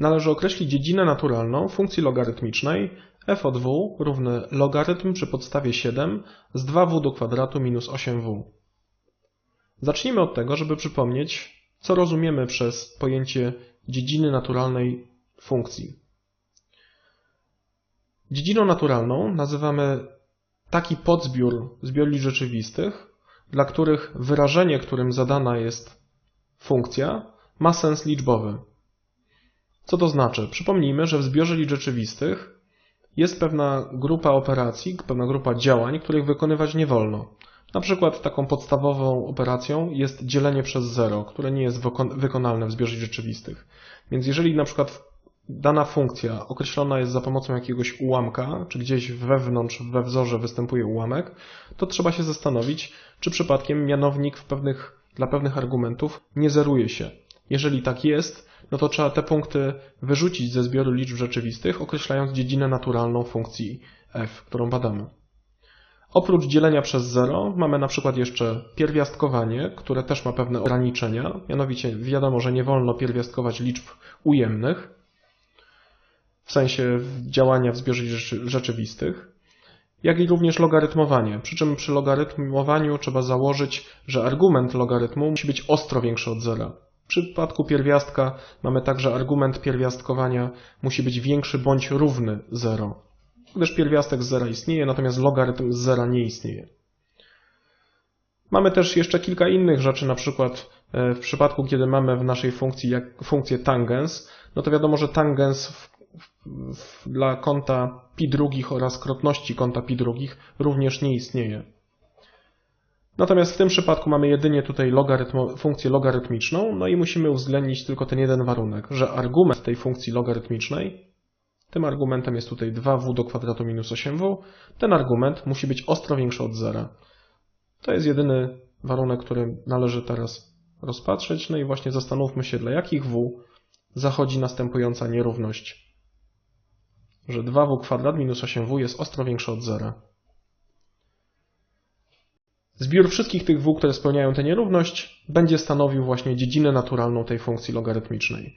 należy określić dziedzinę naturalną funkcji logarytmicznej f od w równy logarytm przy podstawie 7 z 2w do kwadratu minus 8w. Zacznijmy od tego, żeby przypomnieć, co rozumiemy przez pojęcie dziedziny naturalnej funkcji. Dziedziną naturalną nazywamy taki podzbiór zbiorli rzeczywistych, dla których wyrażenie, którym zadana jest funkcja, ma sens liczbowy. Co to znaczy? Przypomnijmy, że w zbiorze liczb rzeczywistych jest pewna grupa operacji, pewna grupa działań, których wykonywać nie wolno. Na przykład taką podstawową operacją jest dzielenie przez zero, które nie jest wykonalne w zbiorze rzeczywistych. Więc jeżeli na przykład dana funkcja określona jest za pomocą jakiegoś ułamka, czy gdzieś wewnątrz we wzorze występuje ułamek, to trzeba się zastanowić, czy przypadkiem mianownik pewnych, dla pewnych argumentów nie zeruje się. Jeżeli tak jest, no to trzeba te punkty wyrzucić ze zbioru liczb rzeczywistych, określając dziedzinę naturalną funkcji f, którą badamy. Oprócz dzielenia przez zero mamy na przykład jeszcze pierwiastkowanie, które też ma pewne ograniczenia. Mianowicie wiadomo, że nie wolno pierwiastkować liczb ujemnych, w sensie działania w zbiorze rzeczywistych, jak i również logarytmowanie. Przy czym przy logarytmowaniu trzeba założyć, że argument logarytmu musi być ostro większy od zera. W przypadku pierwiastka mamy także argument pierwiastkowania musi być większy bądź równy 0 gdyż pierwiastek z zera istnieje, natomiast logarytm z zera nie istnieje. Mamy też jeszcze kilka innych rzeczy, na przykład e, w przypadku, kiedy mamy w naszej funkcji jak, funkcję tangens, no to wiadomo, że tangens w, w, dla kąta pi drugich oraz krotności kąta pi drugich również nie istnieje. Natomiast w tym przypadku mamy jedynie tutaj funkcję logarytmiczną, no i musimy uwzględnić tylko ten jeden warunek, że argument tej funkcji logarytmicznej tym argumentem jest tutaj 2w do kwadratu minus 8w. Ten argument musi być ostro większy od zera. To jest jedyny warunek, który należy teraz rozpatrzeć. No i właśnie zastanówmy się, dla jakich w zachodzi następująca nierówność. Że 2w kwadrat minus 8w jest ostro większy od zera. Zbiór wszystkich tych w, które spełniają tę nierówność, będzie stanowił właśnie dziedzinę naturalną tej funkcji logarytmicznej.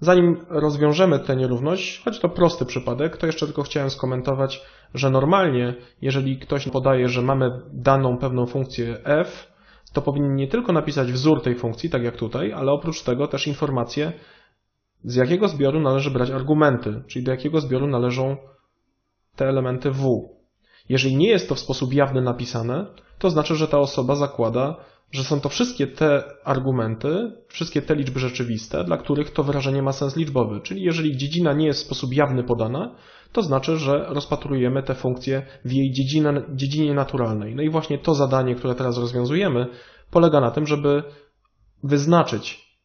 Zanim rozwiążemy tę nierówność, choć to prosty przypadek, to jeszcze tylko chciałem skomentować, że normalnie, jeżeli ktoś podaje, że mamy daną pewną funkcję f, to powinien nie tylko napisać wzór tej funkcji, tak jak tutaj, ale oprócz tego też informację, z jakiego zbioru należy brać argumenty, czyli do jakiego zbioru należą te elementy w. Jeżeli nie jest to w sposób jawny napisane, to znaczy, że ta osoba zakłada, że są to wszystkie te argumenty, wszystkie te liczby rzeczywiste, dla których to wyrażenie ma sens liczbowy. Czyli jeżeli dziedzina nie jest w sposób jawny podana, to znaczy, że rozpatrujemy tę funkcję w jej dziedzinie, dziedzinie naturalnej. No i właśnie to zadanie, które teraz rozwiązujemy, polega na tym, żeby wyznaczyć,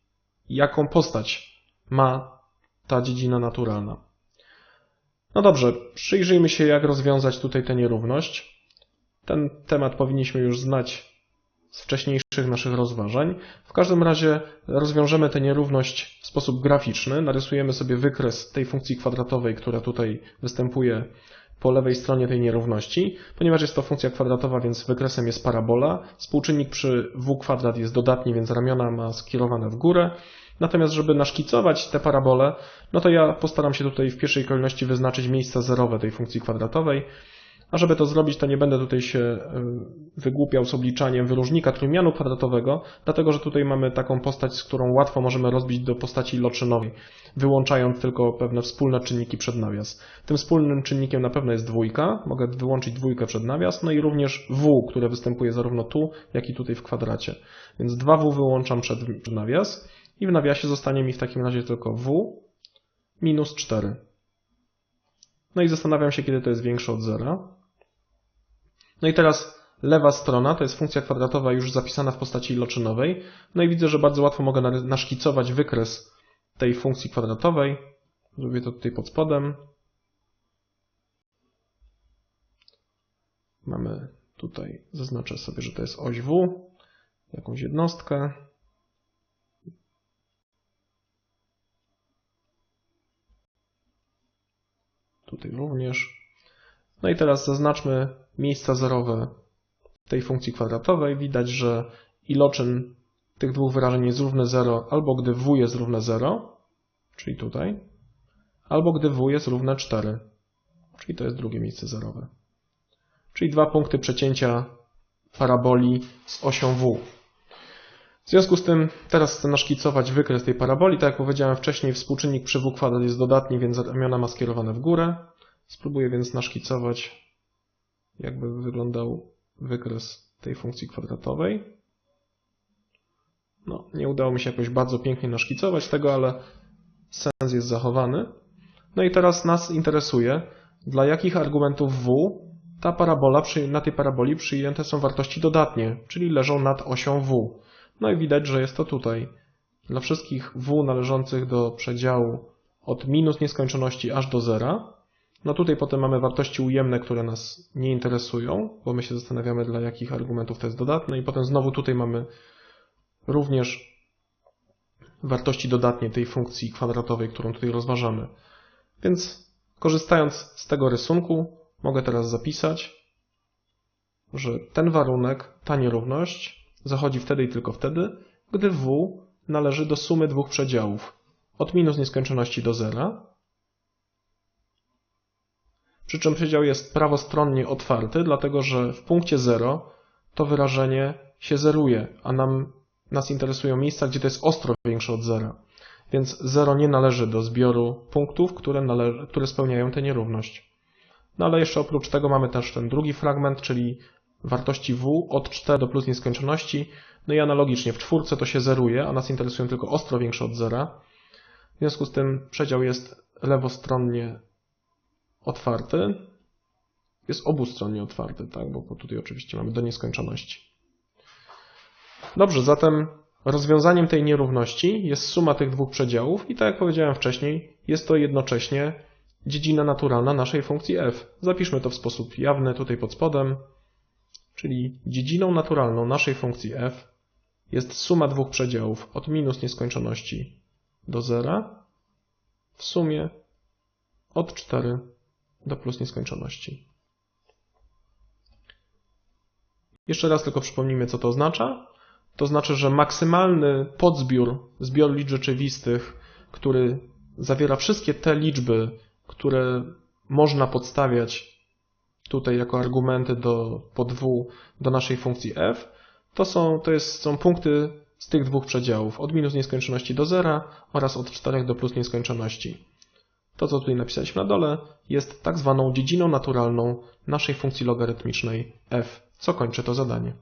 jaką postać ma ta dziedzina naturalna. No dobrze, przyjrzyjmy się, jak rozwiązać tutaj tę nierówność. Ten temat powinniśmy już znać z wcześniejszych naszych rozważań. W każdym razie rozwiążemy tę nierówność w sposób graficzny. Narysujemy sobie wykres tej funkcji kwadratowej, która tutaj występuje po lewej stronie tej nierówności. Ponieważ jest to funkcja kwadratowa, więc wykresem jest parabola. Współczynnik przy w kwadrat jest dodatni, więc ramiona ma skierowane w górę. Natomiast, żeby naszkicować tę parabolę, no to ja postaram się tutaj w pierwszej kolejności wyznaczyć miejsca zerowe tej funkcji kwadratowej. A żeby to zrobić, to nie będę tutaj się e, wygłupiał z obliczaniem wyróżnika trójmianu kwadratowego, dlatego że tutaj mamy taką postać, z którą łatwo możemy rozbić do postaci loczynowej, wyłączając tylko pewne wspólne czynniki przed nawias. Tym wspólnym czynnikiem na pewno jest dwójka, mogę wyłączyć dwójkę przed nawias, no i również w, które występuje zarówno tu, jak i tutaj w kwadracie. Więc 2w wyłączam przed nawias i w nawiasie zostanie mi w takim razie tylko w minus 4. No i zastanawiam się, kiedy to jest większe od zera. No i teraz lewa strona to jest funkcja kwadratowa już zapisana w postaci iloczynowej. No i widzę, że bardzo łatwo mogę naszkicować wykres tej funkcji kwadratowej. Zrobię to tutaj pod spodem. Mamy tutaj, zaznaczę sobie, że to jest oś W, jakąś jednostkę. Tutaj również. No i teraz zaznaczmy miejsca zerowe tej funkcji kwadratowej. Widać, że iloczyn tych dwóch wyrażeń jest równe 0, albo gdy w jest równe 0, czyli tutaj, albo gdy w jest równe 4, czyli to jest drugie miejsce zerowe. Czyli dwa punkty przecięcia paraboli z osią W. W związku z tym teraz chcę naszkicować wykres tej paraboli. Tak jak powiedziałem wcześniej, współczynnik przy w kwadrat jest dodatni, więc ramiona ma skierowane w górę. Spróbuję więc naszkicować, jakby wyglądał wykres tej funkcji kwadratowej. No, nie udało mi się jakoś bardzo pięknie naszkicować tego, ale sens jest zachowany. No i teraz nas interesuje, dla jakich argumentów w ta parabola, na tej paraboli przyjęte są wartości dodatnie, czyli leżą nad osią w. No i widać, że jest to tutaj. Dla wszystkich w należących do przedziału od minus nieskończoności aż do zera. No tutaj potem mamy wartości ujemne, które nas nie interesują, bo my się zastanawiamy, dla jakich argumentów to jest dodatne. I potem znowu tutaj mamy również wartości dodatnie tej funkcji kwadratowej, którą tutaj rozważamy. Więc korzystając z tego rysunku, mogę teraz zapisać, że ten warunek, ta nierówność zachodzi wtedy i tylko wtedy, gdy w należy do sumy dwóch przedziałów od minus nieskończoności do zera, przy czym przedział jest prawostronnie otwarty, dlatego że w punkcie 0 to wyrażenie się zeruje, a nam, nas interesują miejsca, gdzie to jest ostro większe od zera. Więc 0 nie należy do zbioru punktów, które, które spełniają tę nierówność. No ale jeszcze oprócz tego mamy też ten drugi fragment, czyli wartości w od 4 do plus nieskończoności. No i analogicznie w czwórce to się zeruje, a nas interesują tylko ostro większe od zera. W związku z tym przedział jest lewostronnie otwarty. Jest obustronnie otwarty, tak? Bo tutaj oczywiście mamy do nieskończoności. Dobrze, zatem rozwiązaniem tej nierówności jest suma tych dwóch przedziałów i tak jak powiedziałem wcześniej, jest to jednocześnie dziedzina naturalna naszej funkcji f. Zapiszmy to w sposób jawny tutaj pod spodem. Czyli dziedziną naturalną naszej funkcji f jest suma dwóch przedziałów od minus nieskończoności do zera w sumie od 4 do plus nieskończoności. Jeszcze raz tylko przypomnijmy, co to oznacza. To znaczy, że maksymalny podzbiór, zbiór liczb rzeczywistych, który zawiera wszystkie te liczby, które można podstawiać tutaj jako argumenty do podw do naszej funkcji f, to są, to jest, są punkty z tych dwóch przedziałów, od minus nieskończoności do zera oraz od 4 do plus nieskończoności. To, co tutaj napisaliśmy na dole, jest tak zwaną dziedziną naturalną naszej funkcji logarytmicznej f, co kończy to zadanie.